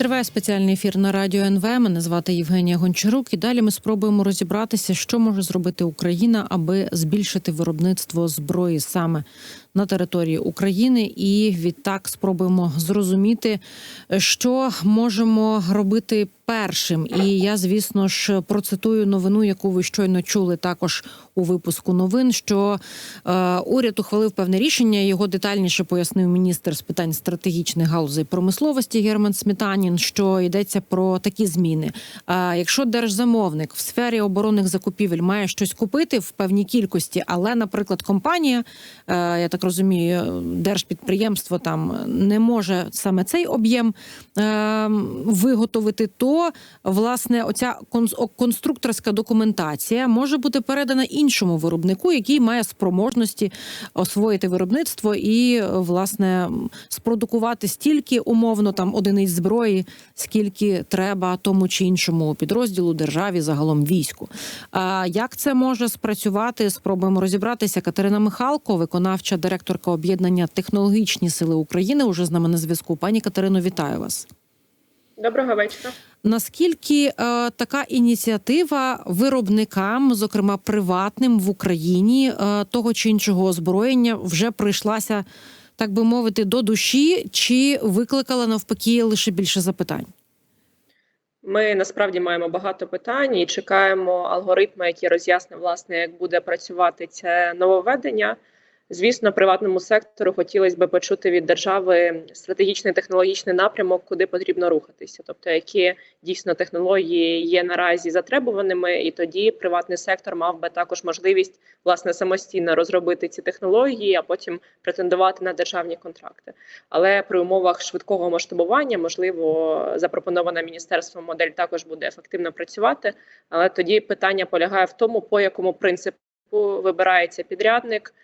Триває спеціальний ефір на радіо НВ. Мене звати Євгенія Гончарук. І далі ми спробуємо розібратися, що може зробити Україна, аби збільшити виробництво зброї саме на території України, і відтак спробуємо зрозуміти, що можемо робити першим. І я, звісно ж, процитую новину, яку ви щойно чули також у випуску новин. Що е, уряд ухвалив певне рішення. Його детальніше пояснив міністр з питань стратегічних галузей промисловості Герман Сметанін. Що йдеться про такі зміни. А якщо держзамовник в сфері оборонних закупівель має щось купити в певній кількості, але, наприклад, компанія, е, я так розумію, держпідприємство там не може саме цей об'єм е, виготовити, то власне оця конс- конструкторська документація може бути передана іншому виробнику, який має спроможності освоїти виробництво і власне спродукувати стільки умовно там одиниць зброї, скільки треба тому чи іншому підрозділу, державі, загалом війську. А як це може спрацювати? Спробуємо розібратися. Катерина Михалко, виконавча директорка об'єднання Технологічні сили України, уже з нами на зв'язку. Пані Катерино, вітаю вас. Доброго вечора. Наскільки е, така ініціатива виробникам, зокрема приватним в Україні, е, того чи іншого озброєння вже прийшлася, так би мовити, до душі, чи викликала навпаки лише більше запитань? Ми насправді маємо багато питань і чекаємо алгоритми, які роз'яснять, власне, як буде працювати це нововведення. Звісно, приватному сектору хотілося б почути від держави стратегічний технологічний напрямок, куди потрібно рухатися, тобто які дійсно технології є наразі затребуваними, і тоді приватний сектор мав би також можливість власне самостійно розробити ці технології, а потім претендувати на державні контракти. Але при умовах швидкого масштабування, можливо, запропонована міністерством модель також буде ефективно працювати. Але тоді питання полягає в тому, по якому принципу вибирається підрядник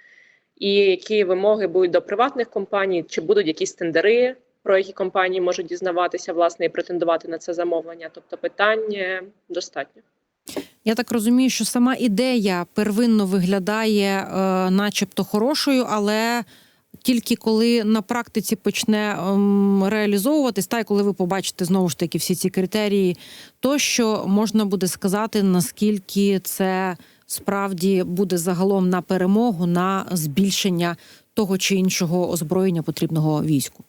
і які вимоги будуть до приватних компаній, чи будуть якісь тендери, про які компанії можуть дізнаватися власне і претендувати на це замовлення. Тобто питань достатньо. Я так розумію, що сама ідея первинно виглядає, е, начебто, хорошою, але тільки коли на практиці почне ем, реалізовуватись, та й коли ви побачите знову ж таки всі ці критерії, то що можна буде сказати, наскільки це справді буде загалом на перемогу, на збільшення того чи іншого озброєння потрібного війську.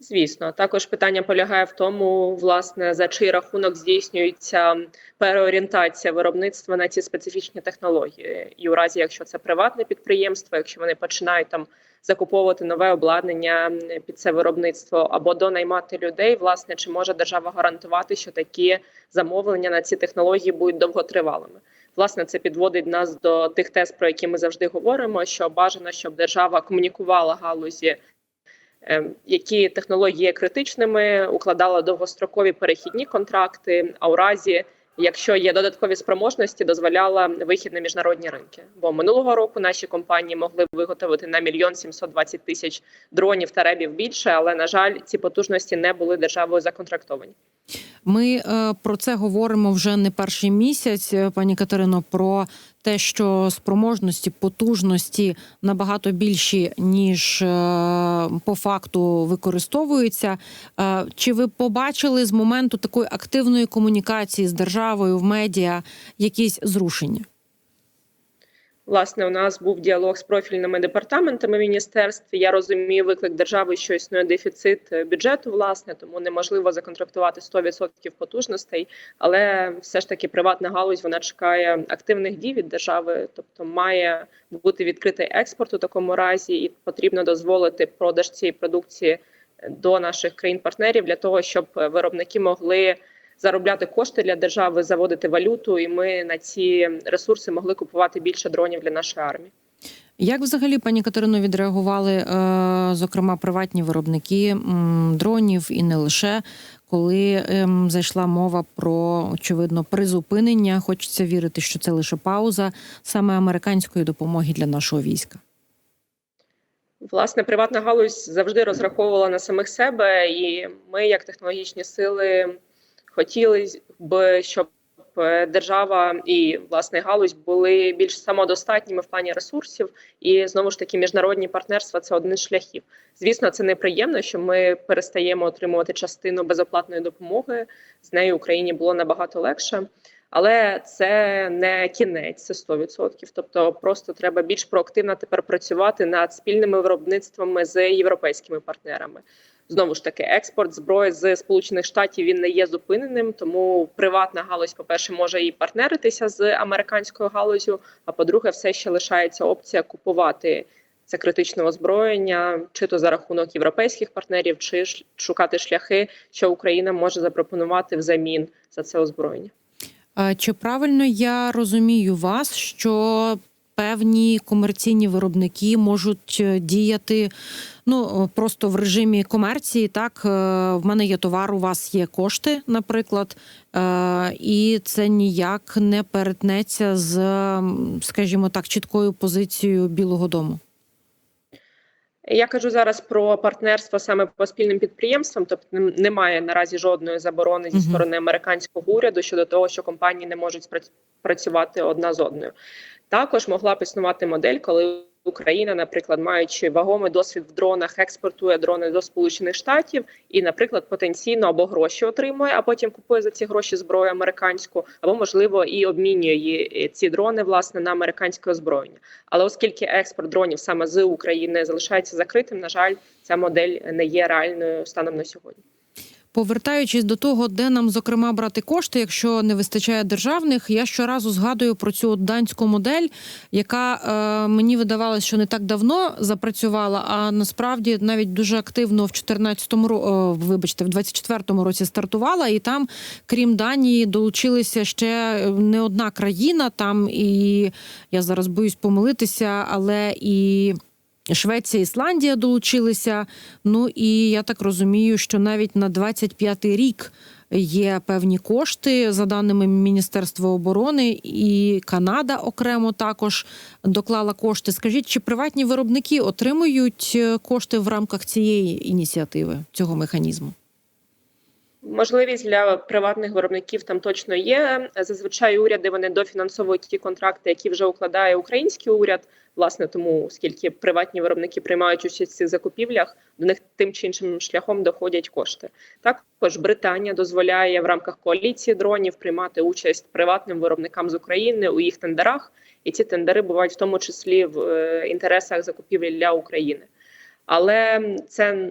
Звісно, також питання полягає в тому, власне, за чий рахунок здійснюється переорієнтація виробництва на ці специфічні технології, і у разі, якщо це приватне підприємство, якщо вони починають там закуповувати нове обладнання під це виробництво або донаймати людей, власне, чи може держава гарантувати, що такі замовлення на ці технології будуть довготривалими? Власне, це підводить нас до тих тез, про які ми завжди говоримо: що бажано, щоб держава комунікувала галузі. Які технології є критичними, укладала довгострокові перехідні контракти, а у разі, якщо є додаткові спроможності, дозволяла вихід на міжнародні ринки. Бо минулого року наші компанії могли виготовити на мільйон 720 тисяч дронів та ребів більше, але на жаль, ці потужності не були державою законтрактовані. Ми е, про це говоримо вже не перший місяць, е, пані Катерино. Про те, що спроможності, потужності набагато більші ніж е, по факту використовуються. Е, чи ви побачили з моменту такої активної комунікації з державою в медіа якісь зрушення? Власне, у нас був діалог з профільними департаментами міністерств. Я розумію виклик держави, що існує дефіцит бюджету, власне, тому неможливо законтрактувати 100% потужностей. Але все ж таки приватна галузь вона чекає активних дій від держави, тобто має бути відкритий експорт у такому разі, і потрібно дозволити продаж цієї продукції до наших країн-партнерів для того, щоб виробники могли заробляти кошти для держави, заводити валюту, і ми на ці ресурси могли купувати більше дронів для нашої армії. Як взагалі, пані Катерино, відреагували, е, зокрема, приватні виробники дронів і не лише коли ем, зайшла мова про очевидно призупинення? Хочеться вірити, що це лише пауза саме американської допомоги для нашого війська. Власне, приватна галузь завжди розраховувала на самих себе, і ми, як технологічні сили, хотіли б, щоб е, держава і власне галузь були більш самодостатніми в плані ресурсів, і знову ж таки міжнародні партнерства це один з шляхів. Звісно, це неприємно, що ми перестаємо отримувати частину безоплатної допомоги. З нею Україні було набагато легше. Але це не кінець, це 100%. Тобто, просто треба більш проактивно тепер працювати над спільними виробництвами з європейськими партнерами. Знову ж таки, експорт зброї з Сполучених Штатів він не є зупиненим, тому приватна галузь, по-перше, може і партнеритися з американською галузю. А по-друге, все ще лишається опція купувати це критичне озброєння, чи то за рахунок європейських партнерів, чи шукати шляхи, що Україна може запропонувати взамін за це озброєння. Чи правильно я розумію вас, що певні комерційні виробники можуть е, діяти ну просто в режимі комерції? Так, Е, в мене є товар, у вас є кошти, наприклад, е, і це ніяк не перетнеться з, скажімо так, чіткою позицією Білого Дому. Я кажу зараз про партнерство саме по спільним підприємствам, тобто немає наразі жодної заборони зі сторони американського уряду щодо того, що компанії не можуть працювати одна з одною. Також могла б існувати модель, коли Україна, наприклад, маючи вагомий досвід в дронах, експортує дрони до Сполучених Штатів і, наприклад, потенційно або гроші отримує, а потім купує за ці гроші зброю американську, або можливо і обмінює її- ці дрони власне на американське озброєння. Але оскільки експорт дронів саме з України залишається закритим, на жаль, ця модель не є реальною станом на сьогодні. Повертаючись до того, де нам зокрема брати кошти, якщо не вистачає державних, я щоразу згадую про цю данську модель, яка е, мені видавалося, що не так давно запрацювала, а насправді навіть дуже активно в 14-му ро- е, вибачте, в 24-му році стартувала, і там, крім Данії, долучилися ще не одна країна. Там і я зараз боюсь помилитися, але і. Швеція, Ісландія долучилися. Ну і я так розумію, що навіть на 25-й рік є певні кошти за даними Міністерства оборони, і Канада окремо також доклала кошти. Скажіть, чи приватні виробники отримують е, кошти в рамках цієї ініціативи цього механізму? Можливість для приватних виробників там точно є. Зазвичай уряди вони дофінансовують ті контракти, які вже укладає український уряд. Власне, тому оскільки приватні виробники приймають участь в цих закупівлях, до них тим чи іншим шляхом доходять кошти. Також Британія дозволяє в рамках коаліції дронів приймати участь приватним виробникам з України у їх тендерах, і ці тендери бувають в тому числі в е, інтересах закупівель для України. Але це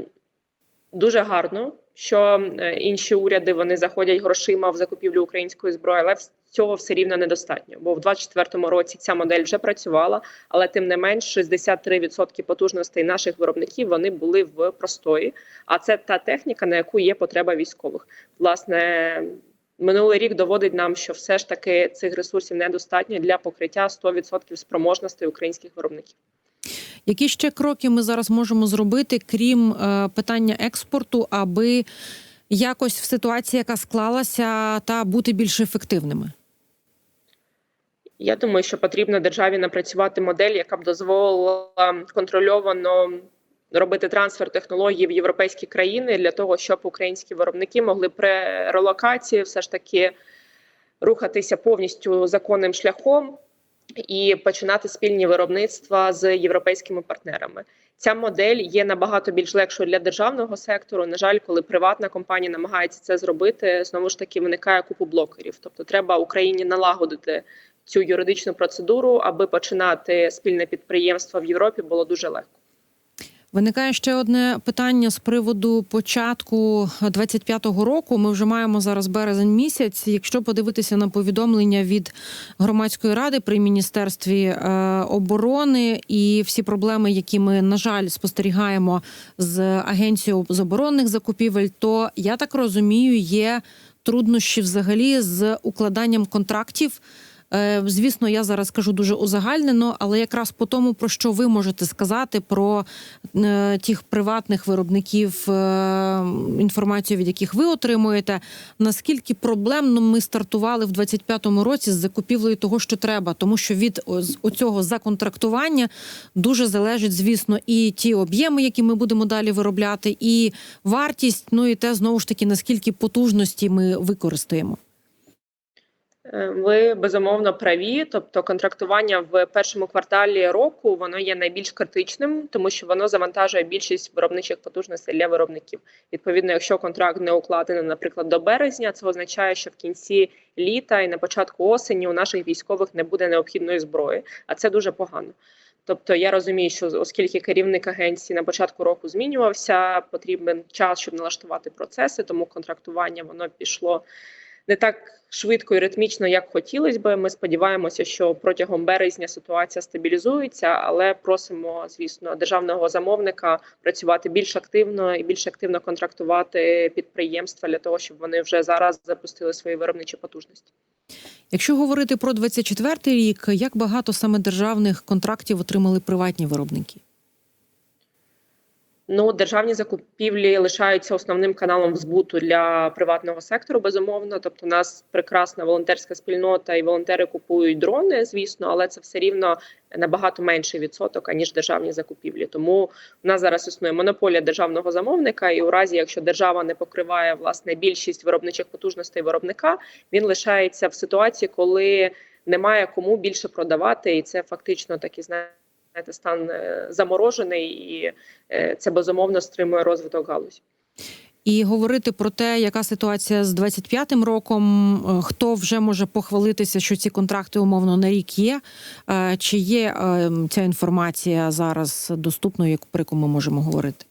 дуже гарно, що е, інші уряди вони заходять грошима в закупівлю української зброї, але цього все рівно недостатньо. Бо в 24-му році ця модель вже працювала, але тим не менш 63% потужностей наших виробників вони були в простої. А це та техніка, на яку є потреба військових. Власне. Минулий рік доводить нам, що все ж таки цих ресурсів недостатньо для покриття 100% спроможностей українських виробників. Які ще кроки ми зараз можемо зробити, крім е, питання експорту, аби якось в ситуації, яка склалася, та бути більш ефективними? Я думаю, що потрібно державі напрацювати модель, яка б дозволила контрольовано робити трансфер технологій в європейські країни для того, щоб українські виробники могли при релокації все ж таки рухатися повністю законним шляхом і починати спільні виробництва з європейськими партнерами. Ця модель є набагато більш легшою для державного сектору. На жаль, коли приватна компанія намагається це зробити, знову ж таки виникає купу блокерів. Тобто, треба Україні налагодити цю юридичну процедуру, аби починати спільне підприємство в Європі було дуже легко. Виникає ще одне питання з приводу початку 25-го року. Ми вже маємо зараз березень місяць. Якщо подивитися на повідомлення від громадської ради при міністерстві е, оборони і всі проблеми, які ми на жаль спостерігаємо з агенцією з оборонних закупівель, то я так розумію, є труднощі взагалі з укладанням контрактів. Е, Звісно, я зараз кажу дуже узагальнено, але якраз по тому, про що ви можете сказати про е, тих приватних виробників, е, інформацію від яких ви отримуєте, наскільки проблемно ми стартували в 25-му році з закупівлею того, що треба, тому що від оцього законтрактування дуже залежить, звісно, і ті об'єми, які ми будемо далі виробляти, і вартість, ну і те знову ж таки наскільки потужності ми використаємо. Е, Ви безумовно праві. Тобто, контрактування в першому кварталі року воно є найбільш критичним, тому що воно завантажує більшість виробничих потужностей для виробників. Відповідно, якщо контракт не укладений, наприклад, до березня, це означає, що в кінці літа і на початку осені у наших військових не буде необхідної зброї, а це дуже погано. Тобто я розумію, що оскільки керівник агенції на початку року змінювався, потрібен час, щоб налаштувати процеси, тому контрактування воно пішло не так швидко і ритмічно, як хотілося би. Ми сподіваємося, що протягом березня ситуація стабілізується, але просимо, звісно, державного замовника працювати більш активно і більш активно контрактувати підприємства для того, щоб вони вже зараз запустили свої виробничі потужності. Якщо говорити про 24-й рік, як багато саме державних контрактів отримали приватні виробники? Ну, державні закупівлі лишаються основним каналом збуту для приватного сектору. Безумовно, тобто, у нас прекрасна волонтерська спільнота, і волонтери купують дрони, звісно, але це все рівно набагато менший відсоток аніж державні закупівлі. Тому у нас зараз існує монополія державного замовника, і у разі, якщо держава не покриває власне більшість виробничих потужностей виробника, він лишається в ситуації, коли немає кому більше продавати, і це фактично такі знаєте, стан е, заморожений, і е, це безумовно стримує розвиток галузі. І говорити про те, яка ситуація з 25-м роком, е, хто вже може похвалитися, що ці контракти умовно на рік є. Чи є ця інформація зараз доступною, про яку ми можемо говорити?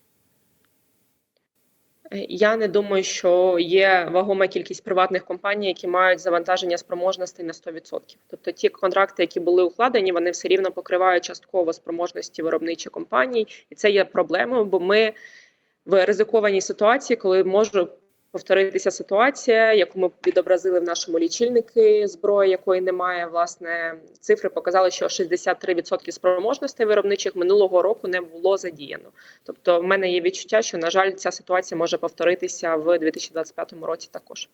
Е, Я не думаю, що є вагома кількість приватних компаній, які мають завантаження спроможностей на 100%. Тобто ті контракти, які були укладені, вони все рівно покривають частково спроможності виробничих компаній, і це є проблемою, бо ми в ризикованій ситуації, коли може повторитися ситуація, яку ми відобразили в нашому лічильнику зброї, якої немає. Власне, цифри показали, що 63% спроможностей виробничих минулого року не було задіяно. Тобто, в мене є відчуття, що на жаль, ця ситуація може повторитися в 2025 році також.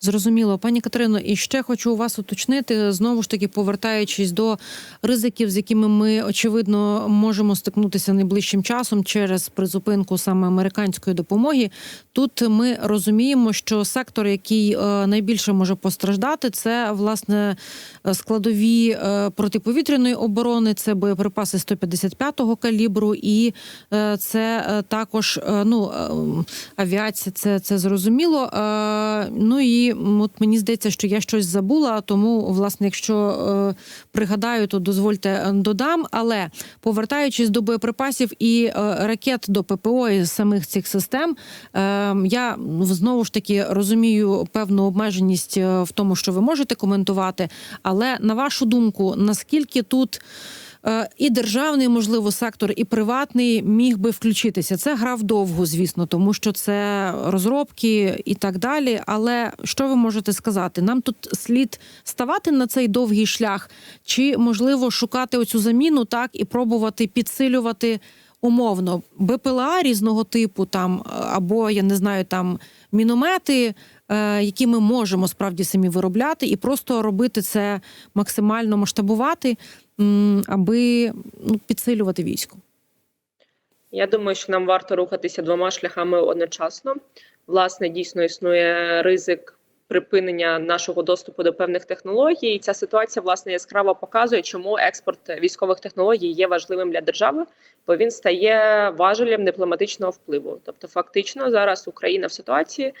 Зрозуміло, пані Катерино, і ще хочу у вас уточнити знову ж таки, повертаючись до ризиків, з якими ми очевидно можемо стикнутися найближчим часом через призупинку саме американської допомоги. Тут ми розуміємо, що сектор, який е, найбільше може постраждати, це власне складові е, протиповітряної оборони, це боєприпаси 155-го калібру, і е, це також ну авіація, це, це зрозуміло. Ну і от мені здається, що я щось забула, тому власне, якщо е, пригадаю, то дозвольте е, додам. Але повертаючись до боєприпасів і е, ракет до ППО і самих цих систем, е, я знову ж таки розумію певну обмеженість е, в тому, що ви можете коментувати. Але на вашу думку, наскільки тут і державний, можливо, сектор, і приватний міг би включитися? Це гра вдовго, звісно, тому що це розробки і так далі. Але що ви можете сказати? Нам тут слід ставати на цей довгий шлях, чи можливо шукати оцю заміну так і пробувати підсилювати умовно БПЛА різного типу, там або я не знаю, там міномети, е, які ми можемо справді самі виробляти, і просто робити це максимально масштабувати, аби ну, підсилювати військо. Я думаю, що нам варто рухатися двома шляхами одночасно. Власне, дійсно існує ризик припинення нашого доступу до певних технологій. І ця ситуація власне яскраво показує, чому експорт військових технологій є важливим для держави, бо він стає важелем дипломатичного впливу. Тобто, фактично, зараз Україна в ситуації,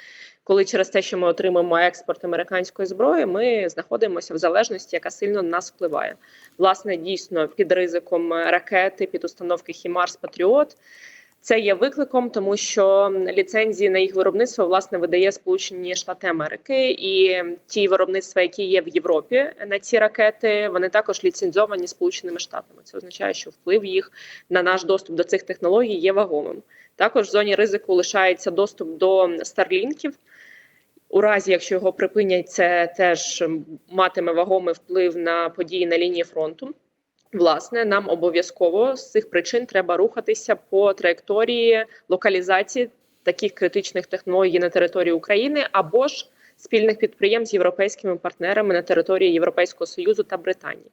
коли через те, що ми отримуємо експорт американської зброї, ми знаходимося в залежності, яка сильно на нас впливає. Власне, дійсно, під ризиком ракети, під установки Хімарс Патріот. Це є викликом, тому що ліцензії на їх виробництво власне видає Сполучені Штати Америки, і ті виробництва, які є в Європі на ці ракети, вони також ліцензовані Сполученими Штатами. Це означає, що вплив їх на наш доступ до цих технологій є вагомим. Також в зоні ризику лишається доступ до старлінків. У разі, якщо його припинять, це теж матиме вагомий вплив на події на лінії фронту. Власне, нам обов'язково з цих причин треба рухатися по траєкторії локалізації таких критичних технологій на території України або ж спільних підприємств з європейськими партнерами на території Європейського Союзу та Британії.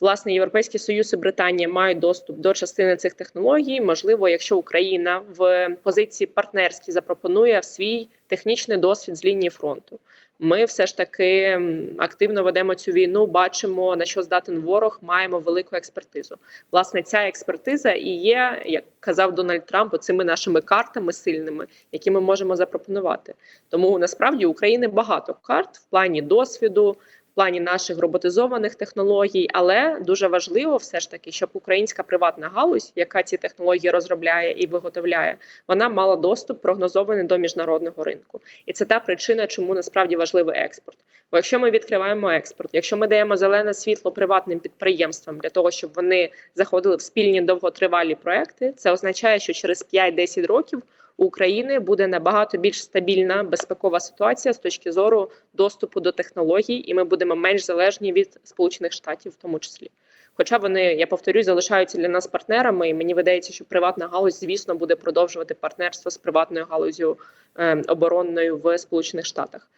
Власне, Європейський Союз і Британія мають доступ до частини цих технологій. Можливо, якщо Україна в позиції партнерській запропонує свій технічний досвід з лінії фронту. Ми все ж таки активно ведемо цю війну, бачимо на що здатен ворог, маємо велику експертизу. Власне, ця експертиза і є, як казав Дональд Трамп, цими нашими картами сильними, які ми можемо запропонувати. Тому насправді України багато карт в плані досвіду, плані наших роботизованих технологій, але дуже важливо все ж таки, щоб українська приватна галузь, яка ці технології розробляє і виготовляє, вона мала доступ прогнозований до міжнародного ринку. І це та причина, чому насправді важливий експорт. Бо якщо ми відкриваємо експорт, якщо ми даємо зелене світло приватним підприємствам для того, щоб вони заходили в спільні довготривалі проекти, це означає, що через 5-10 років у України буде набагато більш стабільна безпекова ситуація з точки зору доступу до технологій, і ми будемо менш залежні від Сполучених Штатів, в тому числі. Хоча вони, я повторюю, залишаються для нас партнерами, і мені видається, що приватна галузь, звісно, буде продовжувати партнерство з приватною галузю е, оборонною в Сполучених Штатах.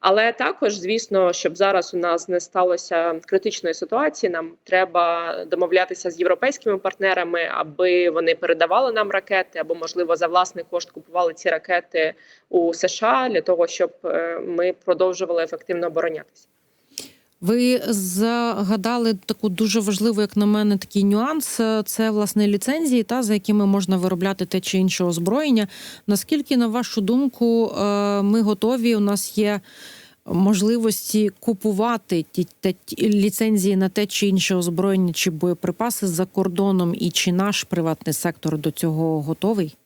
Але також, звісно, щоб зараз у нас не сталося критичної ситуації, нам треба домовлятися з європейськими партнерами, аби вони передавали нам ракети, або можливо за власний кошт купували ці ракети у США для того, щоб е, ми продовжували ефективно оборонятися. Ви загадали таку дуже важливу, як на мене, такий нюанс. Це власне ліцензії, та за якими можна виробляти те чи інше озброєння. Наскільки, на вашу думку, е, ми готові? У нас є можливості купувати ті, те- ті ліцензії на те чи інше озброєння чи боєприпаси за кордоном, і чи наш приватний сектор до цього готовий?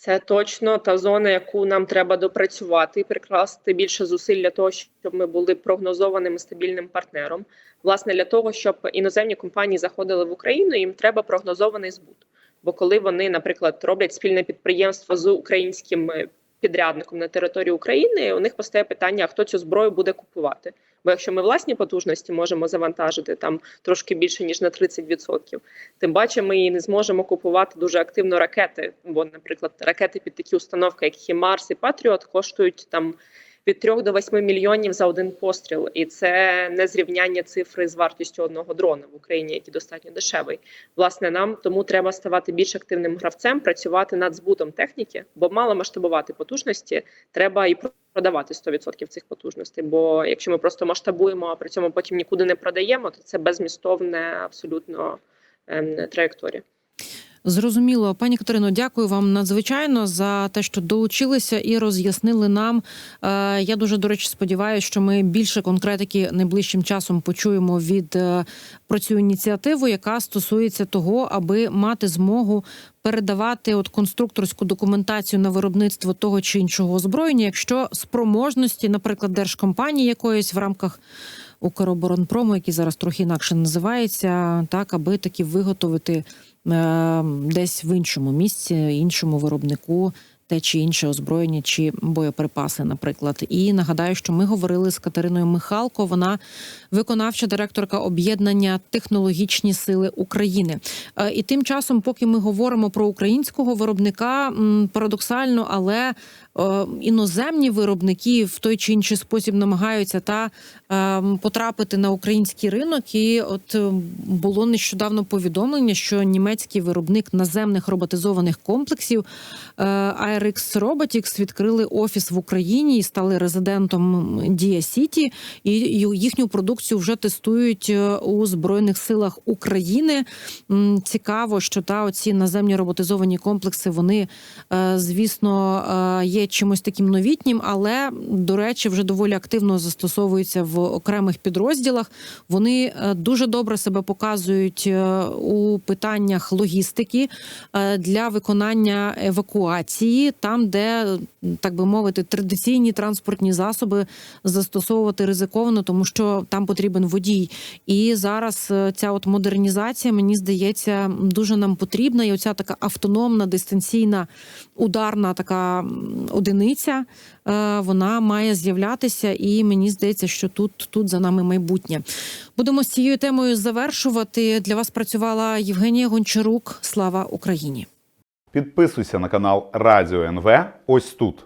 Це точно та зона, яку нам треба допрацювати і прикласти більше зусиль для того, щоб ми були прогнозованим стабільним партнером. Власне, для того, щоб іноземні компанії заходили в Україну, їм треба прогнозований збут. Бо коли вони, наприклад, роблять спільне підприємство з українським е, підрядником на території України, у них постає питання: хто цю зброю буде купувати? Бо якщо ми власні потужності можемо завантажити там трошки більше ніж на 30%, тим паче ми і не зможемо купувати дуже активно ракети. Бо, наприклад, ракети під такі установки, як Хімарс і Патріот, коштують там від 3 до 8 мільйонів за один постріл, і це не зрівняння цифри з вартістю одного дрона в Україні, який достатньо дешевий. Власне, нам тому треба ставати більш активним гравцем, працювати над збутом техніки, бо мало масштабувати потужності, треба і продавати 100% цих потужностей. Бо якщо ми просто масштабуємо, а при цьому потім нікуди не продаємо, то це безмістовне абсолютно ем, траєкторія. Зрозуміло, пані Катерино, дякую вам надзвичайно за те, що долучилися і роз'яснили нам. Е, Я дуже до речі сподіваюся, що ми більше конкретики найближчим часом почуємо від е, про цю ініціативу, яка стосується того, аби мати змогу передавати от конструкторську документацію на виробництво того чи іншого озброєння, якщо спроможності, наприклад, держкомпанії якоїсь в рамках. Укроборонпрому, який зараз трохи інакше називається, так аби таки виготовити десь в іншому місці, іншому виробнику те чи інше озброєння чи боєприпаси, наприклад. І нагадаю, що ми говорили з Катериною Михалко. Вона виконавча директорка об'єднання Технологічні сили України. Е, І тим часом, поки ми говоримо про українського виробника, парадоксально, але е, іноземні виробники в той чи інший спосіб намагаються та е, потрапити на український ринок. І от е, було нещодавно повідомлення, що німецький виробник наземних роботизованих комплексів е, ARX Robotics відкрили офіс в Україні і стали резидентом Дія Сіті. І їхню продукцію вже тестують е, у збройних силах України. Цікаво, що та оці наземні роботизовані комплекси вони, е, звісно, е, є чимось таким новітнім, але до речі, вже доволі активно застосовуються в окремих підрозділах. Вони е, дуже добре себе показують е, у питаннях логістики е, для виконання евакуації, там, де так би мовити, традиційні транспортні засоби застосовувати ризиковано, тому що там потрібен водій. І зараз ця от модернізація, мені здається, дуже нам потрібна. І оця така автономна дистанційна ударна така одиниця. е, Вона має з'являтися, і мені здається, що тут, тут за нами майбутнє. Будемо з цією темою завершувати. Для вас працювала Євгенія Гончарук. Слава Україні! Підписуйся на канал Радіо НВ ось тут.